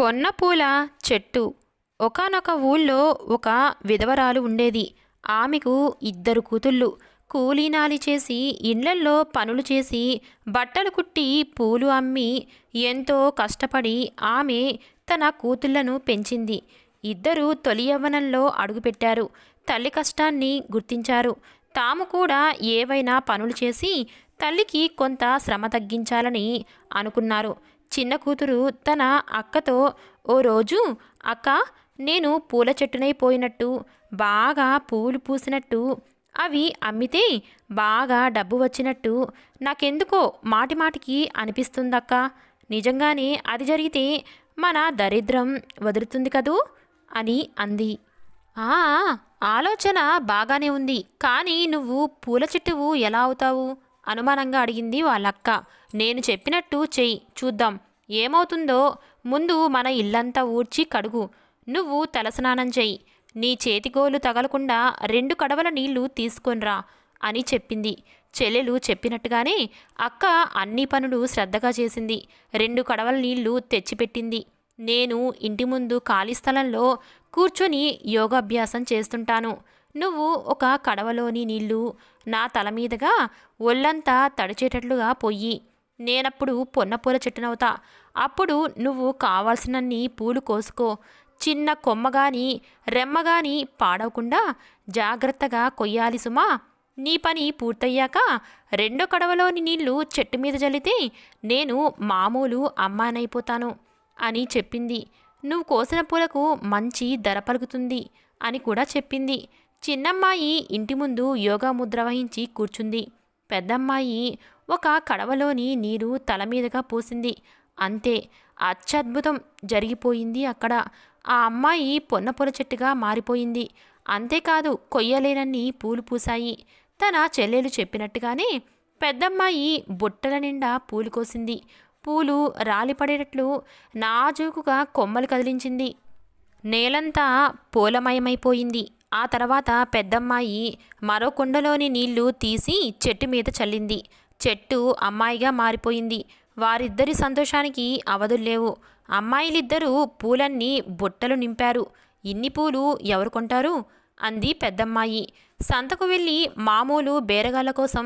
పొన్నపూల చెట్టు. ఒకానొక ఊళ్ళో ఒక విధవరాలు ఉండేది. ఆమెకు ఇద్దరు కూతుళ్ళు. కూలీనాలి చేసి ఇళ్ళల్లో పనులు చేసి బట్టలు కుట్టి పూలు అమ్మి ఎంతో కష్టపడి ఆమె తన కూతుళ్ళను పెంచింది. ఇద్దరు తొలి యవ్వనంలో అడుగుపెట్టారు. తల్లి కష్టాన్ని గుర్తించారు. తాము కూడా ఏవైనా పనులు చేసి తల్లికి కొంత శ్రమ తగ్గించాలని అనుకున్నారు. చిన్న కూతురు తన అక్కతో ఓ రోజు అక్క నేను పూల చెట్టునైపోయినట్టు బాగా పూలు పూసినట్టు అవి అమ్మితే బాగా డబ్బు వచ్చినట్టు నాకెందుకో మాటి మాటికి అనిపిస్తుందక్క. నిజంగానే అది జరిగితే మన దరిద్రం వదులుతుంది కదూ? అని అంది. ఆ ఆలోచన బాగానే ఉంది. కానీ నువ్వు పూల చెట్టువు ఎలా అవుతావు? అనుమానంగా అడిగింది వాళ్ళక్క. నేను చెప్పినట్టు చెయ్యి చూద్దాం. ఏమవుతుందో? ముందు మన ఇల్లంతా ఊడ్చి కడుగు. నువ్వు తలస్నానం చెయ్యి. నీ చేతిగోలు తగలకుండా రెండు కడవల నీళ్ళు తీసుకొనిరా అని చెప్పింది. చెల్లెలు చెప్పినట్టుగానే అక్క అన్ని పనులు శ్రద్ధగా చేసింది. రెండు కడవల నీళ్ళు తెచ్చిపెట్టింది. నేను ఇంటి ముందు ఖాళీ స్థలంలో కూర్చొని యోగాభ్యాసం చేస్తుంటాను. నువ్వు ఒక కడవలోని నీళ్ళు నా తల మీదుగా ఒళ్ళంతా తడిచేటట్లుగా పొయ్యి నేనప్పుడు పొన్నపూల చెట్టునవుతా. అప్పుడు నువ్వు కావాల్సినన్ని పూలు కోసుకో. చిన్న కొమ్మగాని రెమ్మగాని పాడవకుండా జాగ్రత్తగా కొయ్యాలి సుమా. నీ పని పూర్తయ్యాక రెండో కడవలోని నీళ్ళు చెట్టు మీద జల్లితే నేను మామూలు అమ్మానైపోతాను అని చెప్పింది. నువ్వు కోసిన పూలకు మంచి ధర పలుకుతుంది అని కూడా చెప్పింది. చిన్నమ్మాయి ఇంటి ముందు యోగా ముద్ర వహించి కూర్చుంది. పెద్దమ్మాయి ఒక కడవలోని నీరు తల మీదుగా పోసింది. అంతే అత్యద్భుతం జరిగిపోయింది అక్కడ. ఆ అమ్మాయి పొన్నపొల చెట్టుగా మారిపోయింది. అంతేకాదు కొయ్యలేనన్ని పూలు పూసాయి తన చెల్లెలు చెప్పినట్టుగానే పెద్దమ్మాయి బుట్టల నిండా పూలు కోసింది. పూలు రాలిపడేటట్లు నాజూకుగా కొమ్మలు కదిలించింది. నేలంతా పూలమయమైపోయింది. ఆ తర్వాత పెద్దమ్మాయి మరో కుండలోని నీళ్ళు తీసి చెట్టు మీద చల్లింది. చెట్టు అమ్మాయిగా మారిపోయింది. వారిద్దరి సంతోషానికి అవధుల్లేవు అమ్మాయిలిద్దరూ పూలన్నీ బుట్టలు నింపారు. ఇన్ని పూలు ఎవరు కొంటారు? అంది పెద్దమ్మాయి. సంతకు వెళ్ళి మామూలు బేరగాళ్ళ కోసం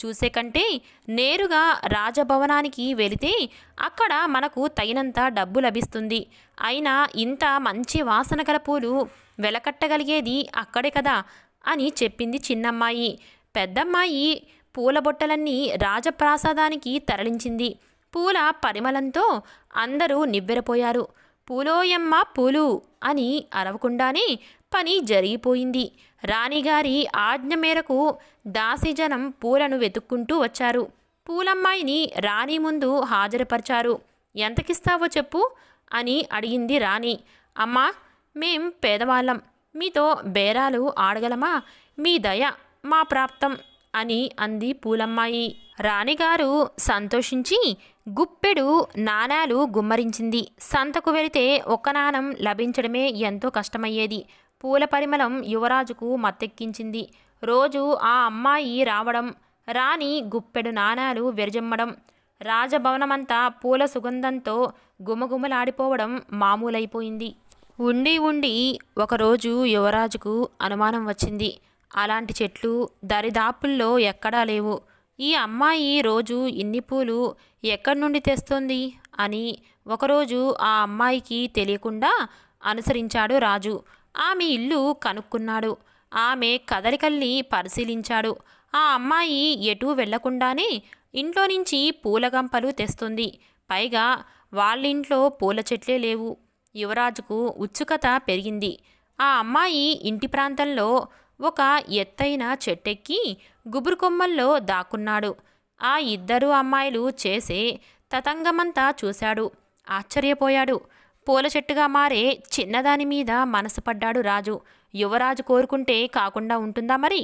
చూసే కంటే నేరుగా రాజభవనానికి వెళితే అక్కడ మనకు తగినంత డబ్బు లభిస్తుంది. అయినా ఇంత మంచి వాసన గల పూలు వెలకట్టగలిగేది అక్కడే కదా అని చెప్పింది చిన్నమ్మాయి. పెద్దమ్మాయి పూల బొట్టలన్నీ రాజప్రాసాదానికి తరలించింది. పూల పరిమళంతో అందరూ నివ్వెరపోయారు. పూలోయమ్మ పూలు అని అరవకుండానే పని జరిగిపోయింది. రాణిగారి ఆజ్ఞ మేరకు దాసిజనం పూలను వెతుక్కుంటూ వచ్చారు. పూలమ్మాయిని రాణి ముందు హాజరుపరిచారు. ఎంతకిస్తావో చెప్పు అని అడిగింది రాణి. అమ్మా మేం పేదవాళ్ళం. మీతో బేరాలు ఆడగలమా? మీ దయ మా ప్రాప్తం అని అంది పూలమ్మాయి. రాణిగారు సంతోషించి గుప్పెడు నాణాలు గుమ్మరించింది. సంతకు వెళితే ఒక్క నాణం లభించడమే ఎంతో కష్టమయ్యేది. పూల పరిమళం యువరాజుకు మత్తెక్కించింది. రోజు ఆ అమ్మాయి రావడం రాణి గుప్పెడు నాణాలు విరజమ్మడం రాజభవనమంతా పూల సుగంధంతో గుమగుమలాడిపోవడం మామూలైపోయింది. ఉండి ఉండి ఒకరోజు యువరాజుకు అనుమానం వచ్చింది. అలాంటి చెట్లు దరిదాపుల్లో ఎక్కడా లేవు. ఈ అమ్మాయి రోజు ఇన్ని పూలు ఎక్కడి నుండి తెస్తుంది అని ఒకరోజు ఆ అమ్మాయికి తెలియకుండా అనుసరించాడు రాజు. ఆమె ఇల్లు కనుక్కున్నాడు. ఆమె కదలికల్ని పరిశీలించాడు. ఆ అమ్మాయి ఎటూ వెళ్ళకుండానే ఇంట్లో నుంచి పూలగంపలు తెస్తుంది. పైగా వాళ్ళింట్లో పూల చెట్లే లేవు. యువరాజుకు ఉత్సుకత పెరిగింది. ఆ అమ్మాయి ఇంటి ప్రాంతంలో ఒక ఎత్తైన చెట్టెక్కి గుబురు కొమ్మల్లో దాక్కున్నాడు. ఆ ఇద్దరు అమ్మాయిలు చేసే తతంగమంతా చూశాడు. ఆశ్చర్యపోయాడు. పూల చెట్టుగా మారే చిన్నదాని మీద మనసు పడ్డాడు రాజు. యువరాజు కోరుకుంటే కాకుండా ఉంటుందా మరి?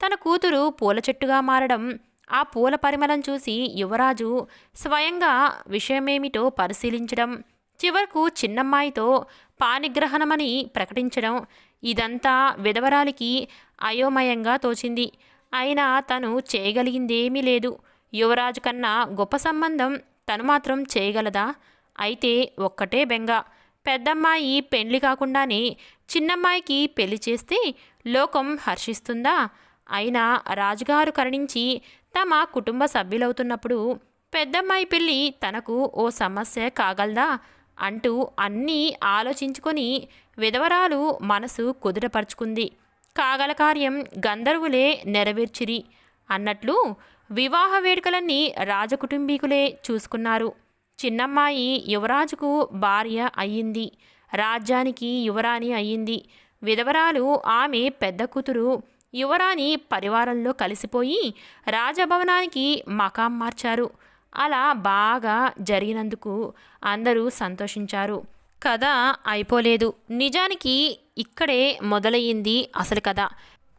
తన కూతురు పూల చెట్టుగా మారడం ఆ పూల పరిమళం చూసి యువరాజు స్వయంగా విషయమేమిటో పరిశీలించడం చివరకు చిన్నమ్మాయితో పానిగ్రహణమని ప్రకటించడం ఇదంతా విధవరాలికి అయోమయంగా తోచింది. అయినా తను చేయగలిగిందేమీ లేదు. యువరాజు కన్నా గొప్ప సంబంధం తను మాత్రం చేయగలదా? అయితే ఒక్కటే బెంగ. పెద్దమ్మాయి పెండ్లి కాకుండానే చిన్నమ్మాయికి పెళ్ళి చేస్తే లోకం హర్షిస్తుందా? అయినా రాజుగారు కరుణించి తమ కుటుంబ సభ్యులవుతున్నప్పుడు పెద్దమ్మాయి పెళ్ళి తనకు ఓ సమస్య కాగలదా? అంటూ అన్నీ ఆలోచించుకొని విధవరాలు మనసు కుదుటపరుచుకుంది. కాగల కార్యం గంధర్వులే నెరవేర్చిరి అన్నట్లు వివాహ వేడుకలన్నీ రాజకుటుంబీకులే చూసుకున్నారు. చిన్నమ్మాయి యువరాజుకు భార్య అయ్యింది. రాజ్యానికి యువరాణి అయ్యింది. విధవరాలు ఆమె పెద్ద కూతురు. యువరాణి పరివారంలో కలిసిపోయి రాజభవనానికి మకాం మార్చారు. అలా బాగా జరిగినందుకు అందరూ సంతోషించారు. కథ అయిపోలేదు. నిజానికి ఇక్కడే మొదలయ్యింది అసలు కథ.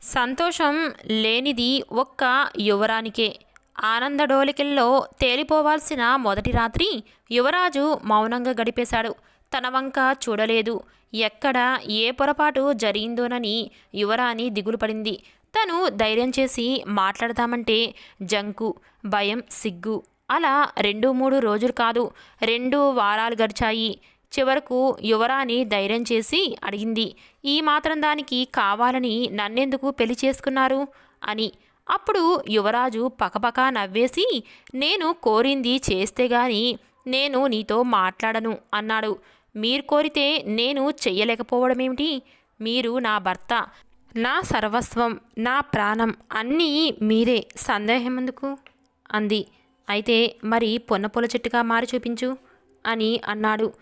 సంతోషం లేనిది ఒక్క యువరానికే ఆనందడోలికల్లో తేలిపోవాల్సిన మొదటి రాత్రి యువరాజు మౌనంగా గడిపేశాడు. తన వంక చూడలేదు. ఎక్కడ ఏ పొరపాటు జరిగిందోనని యువరాణి దిగులు పడింది తను ధైర్యం చేసి మాట్లాడదామంటే జంకు భయం సిగ్గు. అలా రెండు మూడు రోజులు కాదు రెండు వారాలు గడిచాయి. చివరకు యువరాణి ధైర్యం చేసి అడిగింది ఈ మాత్రం దానికి కావాలని నన్నెందుకు పెళ్ళి చేసుకున్నారు? అని. అప్పుడు యువరాజు పకపక నవ్వేసి నేను కోరింది చేస్తే గాని నేను నీతో మాట్లాడను అన్నాడు. మీరు కోరితే నేను చెయ్యలేకపోవడమేమిటి? మీరు నా భర్త నా సర్వస్వం నా ప్రాణం అన్నీ మీరే. సందేహం ఎందుకు అంది. అయితే మరి పొన్నపొల చెట్టుగా మారి చూపించు అని అన్నాడు.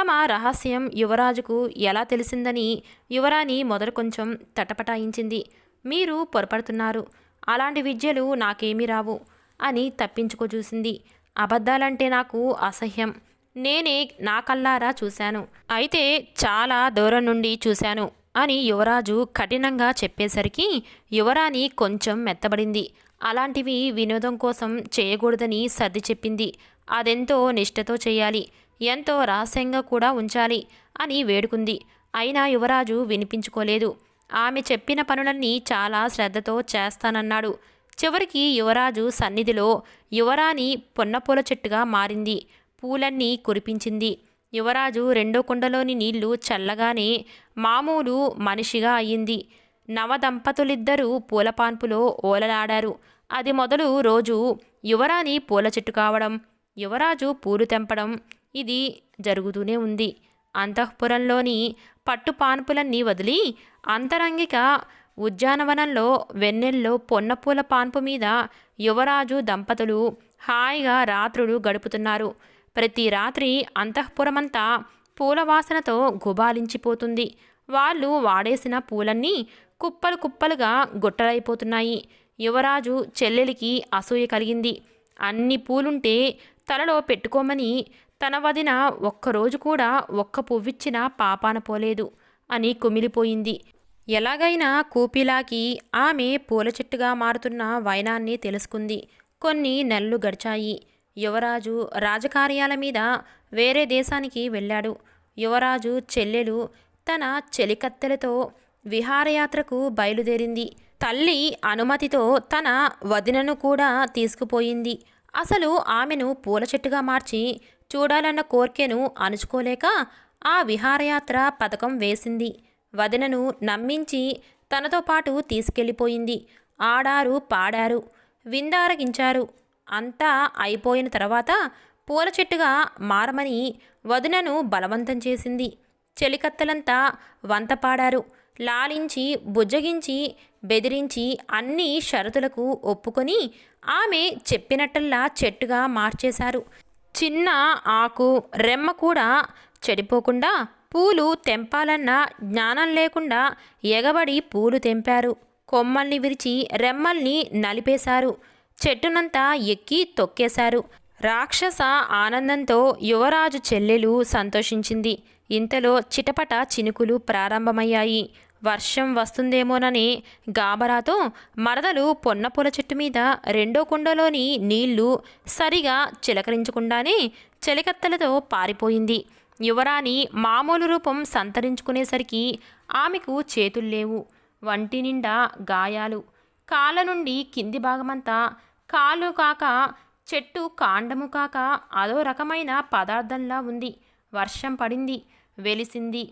తమ రహస్యం యువరాజుకు ఎలా తెలిసిందని యువరాణి మొదట కొంచెం తటపటాయించింది. మీరు పొరపడుతున్నారు. అలాంటి విద్యలు నాకేమీ రావు అని తప్పించుకో చూసింది అబద్ధాలంటే నాకు అసహ్యం. నేనే నా కల్లారా చూశాను. అయితే చాలా దూరం నుండి చూశాను అని యువరాజు కఠినంగా చెప్పేసరికి యువరాణి కొంచెం మెత్తబడింది. అలాంటివి వినోదం కోసం చేయకూడదని సర్ది చెప్పింది. అదెంతో నిష్ఠతో చేయాలి. ఎంతో రహస్యంగా కూడా ఉంచాలి అని వేడుకుంది. అయినా యువరాజు వినిపించుకోలేదు. ఆమె చెప్పిన పనులన్నీ చాలా శ్రద్ధతో చేస్తానన్నాడు. చివరికి యువరాజు సన్నిధిలో యువరాణి పొన్నపూల చెట్టుగా మారింది. పూలన్నీ కురిపించింది. యువరాజు రెండో కుండలోని నీళ్ళు చల్లగానే మామూలు మనిషిగా అయ్యింది నవదంపతులిద్దరూ పూలపాన్పులో ఓలలాడారు. అది మొదలు రోజు యువరాణి పూల చెట్టు కావడం యువరాజు పూలు తెంపడం ఇది జరుగుతూనే ఉంది. అంతఃపురంలోని పట్టు పాన్పులన్నీ వదిలి అంతరంగిక ఉద్యానవనంలో వెన్నెల్లో పొన్నపూల పాన్పు మీద యువరాజు దంపతులు హాయిగా రాత్రులు గడుపుతున్నారు. ప్రతి రాత్రి అంతఃపురమంతా పూల వాసనతో గుబాలించిపోతుంది. వాళ్ళు వాడేసిన పూలన్నీ కుప్పలు కుప్పలుగా గుట్టలైపోతున్నాయి. యువరాజు చెల్లెలికి అసూయ కలిగింది. అన్ని పూలుంటే తలలో పెట్టుకోమని తన వదిన ఒక్కరోజు కూడా ఒక్క పువ్విచ్చినా పాపాన పోలేదు అని కుమిలిపోయింది. ఎలాగైనా కూపిలాకి ఆమె పూల చెట్టుగా మారుతున్న వైనాన్ని తెలుసుకుంది. కొన్ని నెలలు గడిచాయి. యువరాజు రాజకార్యాల మీద వేరే దేశానికి వెళ్ళాడు. యువరాజు చెల్లెలు తన చెలికత్తెలతో విహారయాత్రకు బయలుదేరింది. తల్లి అనుమతితో తన వదినను కూడా తీసుకుపోయింది. అసలు ఆమెను పూల చెట్టుగా మార్చి చూడాలన్న కోర్కెను అణుచుకోలేక ఆ విహారయాత్ర పథకం వేసింది. వదినను నమ్మించి తనతో పాటు తీసుకెళ్ళిపోయింది. ఆడారు పాడారు విందారగించారు. అంతా అయిపోయిన తర్వాత పూల చెట్టుగా మారమని వదినను బలవంతం చేసింది. చెలికత్తలంతా వంత పాడారు లాలించి బుజ్జగించి బెదిరించి అన్ని షరతులకు ఒప్పుకొని ఆమె చెప్పినట్టల్లా చెట్టుగా మార్చేశారు. చిన్న ఆకు రెమ్మ కూడా చెడిపోకుండా పూలు తెంపాలన్న జ్ఞానం లేకుండా ఎగబడి పూలు తెంపారు. కొమ్మల్ని విరిచి రెమ్మల్ని నలిపేశారు. చెట్టునంతా ఎక్కి తొక్కేశారు. రాక్షస ఆనందంతో యువరాజు చెల్లెలు సంతోషించింది. ఇంతలో చిటపట చినుకులు ప్రారంభమయ్యాయి. వర్షం వస్తుందేమోనని గాబరాతో మరదలు పొన్నపూల చెట్టు మీద రెండో కుండలోని నీళ్ళు సరిగా చిలకరించకుండానే చెలికత్తెలతో పారిపోయింది. యువరాణి మామూలు రూపం సంతరించుకునేసరికి ఆమెకు చేతుల్లేవు వంటి నిండా గాయాలు. కాళ్ళ నుండి కింది భాగమంతా కాలు కాక చెట్టు కాండము కాక అదో రకమైన పదార్థంలా ఉంది. వర్షం పడింది. వెలిసింది.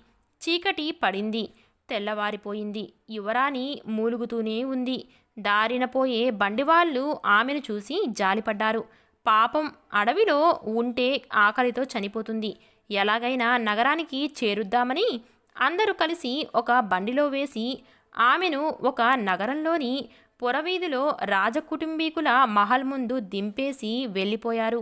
చీకటి పడింది. తెల్లవారిపోయింది. యువరాణి మూలుగుతూనే ఉంది. దారిన పోయే బండివాళ్ళు ఆమెను చూసి జాలిపడ్డారు. పాపం అడవిలో ఉంటే ఆకలితో చనిపోతుంది. ఎలాగైనా నగరానికి చేరుద్దామని అందరూ కలిసి ఒక బండిలో వేసి ఆమెను ఒక నగరంలోని పురవీధిలో రాజకుటుంబీకుల మహల్ ముందు దింపేసి వెళ్ళిపోయారు.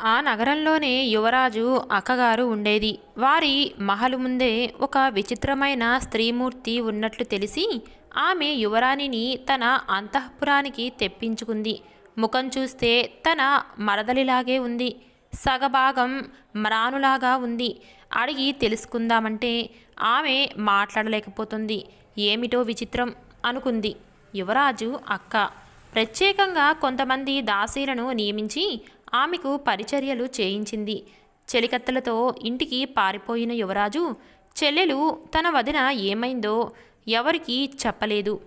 ఆ నగరంలోనే యువరాజు అక్కగారు ఉండేది. వారి మహలు ముందే ఒక విచిత్రమైన స్త్రీమూర్తి ఉన్నట్లు తెలిసి ఆమె యువరాణిని తన అంతఃపురానికి తెప్పించుకుంది. ముఖం చూస్తే తన మరదలిలాగే ఉంది. సగభాగం మ్రానులాగా ఉంది. అడిగి తెలుసుకుందామంటే ఆమె మాట్లాడలేకపోతుంది. ఏమిటో విచిత్రం అనుకుంది యువరాజు అక్క. ప్రత్యేకంగా కొంతమంది దాసీలను నియమించి ఆమెకు పరిచర్యలు చేయించింది. చెలికత్తలతో ఇంటికి పారిపోయిన యువరాజు చెల్లెలు తన వదిన ఏమైందో ఎవరికీ చెప్పలేదు.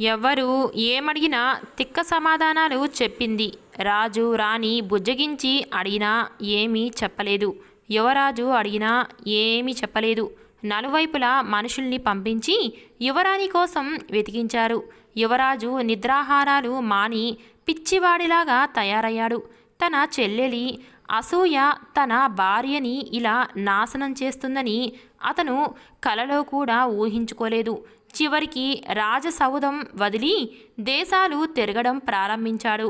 ఎవ్వరు ఏమడిగినా తిక్క సమాధానాలు చెప్పింది. రాజు రాణి బుజ్జగించి అడిగినా ఏమీ చెప్పలేదు. యువరాజు అడిగినా ఏమీ చెప్పలేదు. నలువైపులా మనుషుల్ని పంపించి యువరాణి కోసం వెతికించారు. యువరాజు నిద్రాహారాలు మాని పిచ్చివాడిలాగా తయారయ్యాడు. తన చెల్లెలి అసూయ తన భార్యని ఇలా నాశనం చేస్తుందని అతను కలలో కూడా ఊహించుకోలేదు. చివరికి రాజసౌధం వదిలి దేశాలు తిరగడం ప్రారంభించాడు.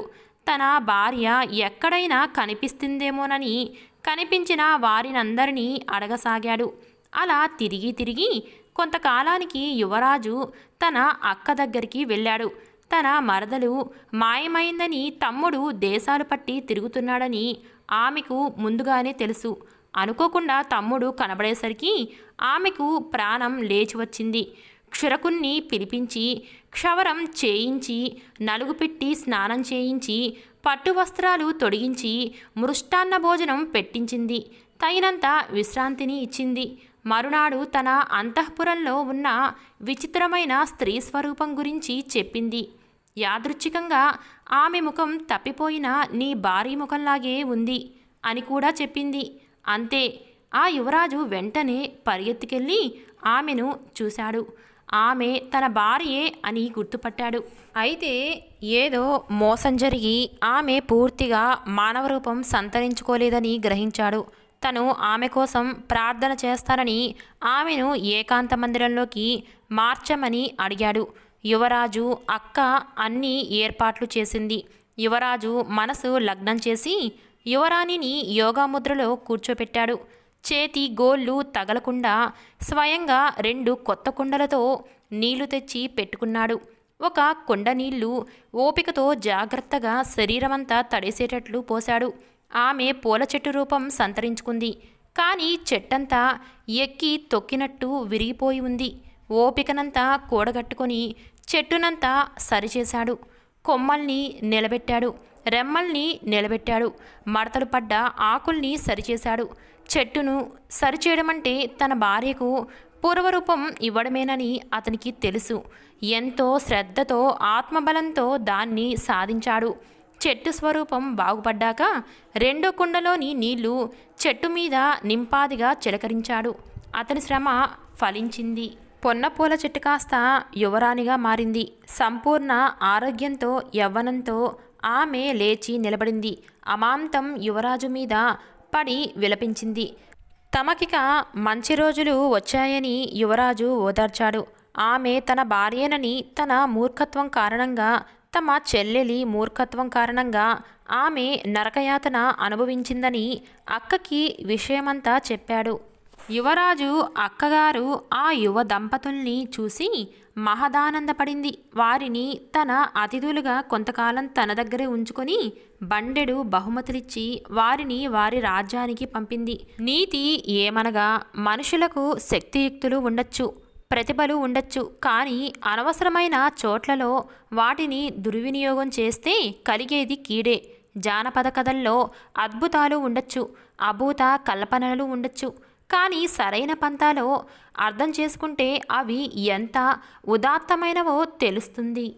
తన భార్య ఎక్కడైనా కనిపిస్తుందేమోనని కనిపించిన వారినందరినీ అడగసాగాడు. అలా తిరిగి తిరిగి కొంతకాలానికి యువరాజు తన అక్క దగ్గరికి వెళ్ళాడు. తన మరదలు మాయమైందని తమ్ముడు దేశాలు పట్టి తిరుగుతున్నాడని ఆమెకు ముందుగానే తెలుసు. అనుకోకుండా తమ్ముడు కనబడేసరికి ఆమెకు ప్రాణం లేచి వచ్చింది. క్షురకుణ్ణి పిలిపించి క్షవరం చేయించి నలుగు పెట్టి స్నానం చేయించి పట్టు వస్త్రాలు తొడిగించి మృష్టాన్న భోజనం పెట్టించింది. తగినంత విశ్రాంతిని ఇచ్చింది. మరునాడు తన అంతఃపురంలో ఉన్న విచిత్రమైన స్త్రీ స్వరూపం గురించి చెప్పింది. యాదృచ్ఛికంగా ఆమె ముఖం తప్పిపోయిన నీ భారీ ముఖంలాగే ఉంది అని కూడా చెప్పింది. అంతే. ఆ యువరాజు వెంటనే పరిగెత్తుకెళ్ళి ఆమెను చూశాడు. ఆమె తన భార్యే అని గుర్తుపట్టాడు. అయితే ఏదో మోసం జరిగి ఆమె పూర్తిగా మానవ రూపం సంతరించుకోలేదని గ్రహించాడు. తను ఆమె కోసం ప్రార్థన చేస్తానని ఆమెను ఏకాంత మందిరంలోకి మార్చమని అడిగాడు. యువరాజు అక్క అన్ని ఏర్పాట్లు చేసింది. యువరాజు మనసు లగ్నం చేసి యువరాణిని యోగాముద్రలో కూర్చోపెట్టాడు. చేతి గోళ్ళు తగలకుండా స్వయంగా రెండు కొత్త కుండలతో నీళ్ళు తెచ్చి పెట్టుకున్నాడు. ఒక కుండ నీళ్ళు ఓపికతో జాగ్రత్తగా శరీరమంతా తడిసేటట్లు పోశాడు. ఆమె పూల చెట్టు రూపం సంతరించుకుంది. కానీ చెట్టంతా ఎక్కి తొక్కినట్టు విరిగిపోయి ఉంది. ఓపికనంతా కూడగట్టుకొని చెట్టునంతా సరిచేశాడు. కొమ్మల్ని నిలబెట్టాడు. రెమ్మల్ని నిలబెట్టాడు. మడతలు పడ్డ ఆకుల్ని సరిచేశాడు. చెట్టును సరిచేయడమంటే తన భార్యకు పూర్వరూపం ఇవ్వడమేనని అతనికి తెలుసు. ఎంతో శ్రద్ధతో ఆత్మబలంతో దాన్ని సాధించాడు. చెట్టు స్వరూపం బాగుపడ్డాక రెండో కుండలోని నీళ్ళు చెట్టు మీద నింపాదిగా చిలకరించాడు. అతని శ్రమ ఫలించింది. పొన్నపూల చెట్టు కాస్త యువరాణిగా మారింది. సంపూర్ణ ఆరోగ్యంతో యవ్వనంతో ఆమె లేచి నిలబడింది. అమాంతం యువరాజు మీద పడి విలపించింది. తమకిక మంచి రోజులు వచ్చాయని యువరాజు ఓదార్చాడు. ఆమె తన భార్యేనని తన మూర్ఖత్వం కారణంగా తమ చెల్లెలి మూర్ఖత్వం కారణంగా ఆమె నరకయాతన అనుభవించిందని అక్కకి విషయమంతా చెప్పాడు. యువరాజు అక్కగారు ఆ యువ దంపతుల్ని చూసి మహదానందపడింది. వారిని తన అతిథులుగా కొంతకాలం తన దగ్గరే ఉంచుకొని బండెడు బహుమతులిచ్చి వారిని వారి రాజ్యానికి పంపింది. నీతి ఏమనగా మనుషులకు శక్తియుక్తులు ఉండొచ్చు ప్రతిభలు ఉండొచ్చు కానీ అనవసరమైన చోట్లలో వాటిని దుర్వినియోగం చేస్తే కలిగేది కీడే. జానపద కథల్లో అద్భుతాలు ఉండొచ్చు అభూత కల్పనలు ఉండొచ్చు కానీ సరైన పంతాలో అర్థం చేసుకుంటే అవి ఎంత ఉదాత్తమైనవో తెలుస్తుంది.